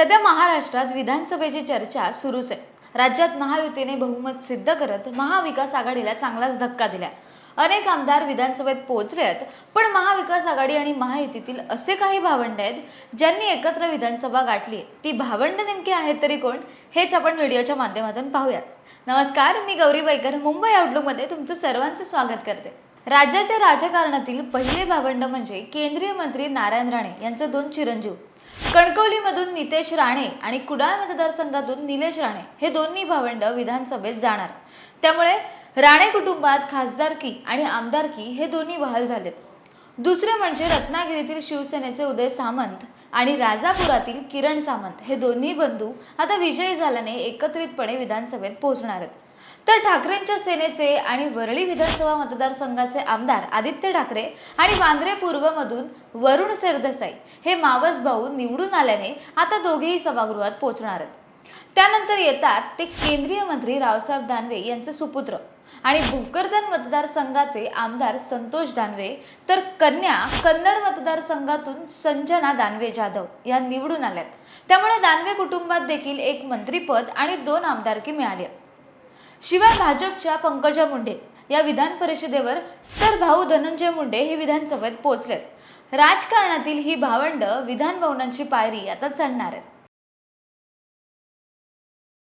सध्या महाराष्ट्रात विधानसभेची चर्चा सुरूच आहे. राज्यात महायुतीने बहुमत सिद्ध करत महाविकास आघाडीला चांगलाच धक्का दिला. अनेक आमदार विधानसभेत पोहोचले आहेत पण महाविकास आघाडी आणि महायुतीतील असे काही भावंड आहेत ज्यांनी एकत्र विधानसभा गाठली ती भावंड नेमकी आहेत तरी कोण? हेच आपण व्हिडिओच्या माध्यमातून पाहूयात. नमस्कार मी गौरी बैकर. मुंबई आउटलुकमध्ये तुमचं सर्वांचं स्वागत करते. राज्याच्या राजकारणातील पहिले भावंड म्हणजे केंद्रीय मंत्री नारायण राणे यांचे दोन चिरंजीव. कणकवलीमधून नितेश राणे आणि कुडाळ मतदारसंघातून निलेश राणे हे दोन्ही भावंड विधानसभेत जाणार. त्यामुळे राणे कुटुंबात खासदारकी आणि आमदारकी हे दोन्ही बहाल झालेत. दुसरे म्हणजे रत्नागिरीतील शिवसेनेचे उदय सामंत आणि राजापुरातील किरण सामंत हे दोन्ही बंधू आता विजयी झाल्याने एकत्रितपणे विधानसभेत पोहोचणार आहेत. तर ठाकरेंच्या सेनेचे आणि वरळी विधानसभा मतदारसंघाचे आमदार आदित्य ठाकरे आणि वांद्रे पूर्वमधून वरुण सरदेसाई हे मावस भाऊ निवडून आल्याने आता दोघेही सभागृहात पोहोचणार आहेत. त्यानंतर येतात ते केंद्रीय मंत्री रावसाहेब दानवे यांचे सुपुत्र. आणि भोकरदन मतदारसंघाचे आमदार संतोष दानवे तर कन्या कन्नड मतदारसंघातून संजना दानवे जाधव या निवडून आल्यात. त्यामुळे दानवे कुटुंबात देखील एक मंत्रीपद आणि दोन आमदारकी मिळाली शिवाय भाजपच्या पंकजा मुंडे या विधान परिषदेवर तर भाऊ धनंजय मुंडे हे विधानसभेत पोहोचलेत राजकारणातील ही भावंड विधान भवनांची पायरी आता चढणार आहेत.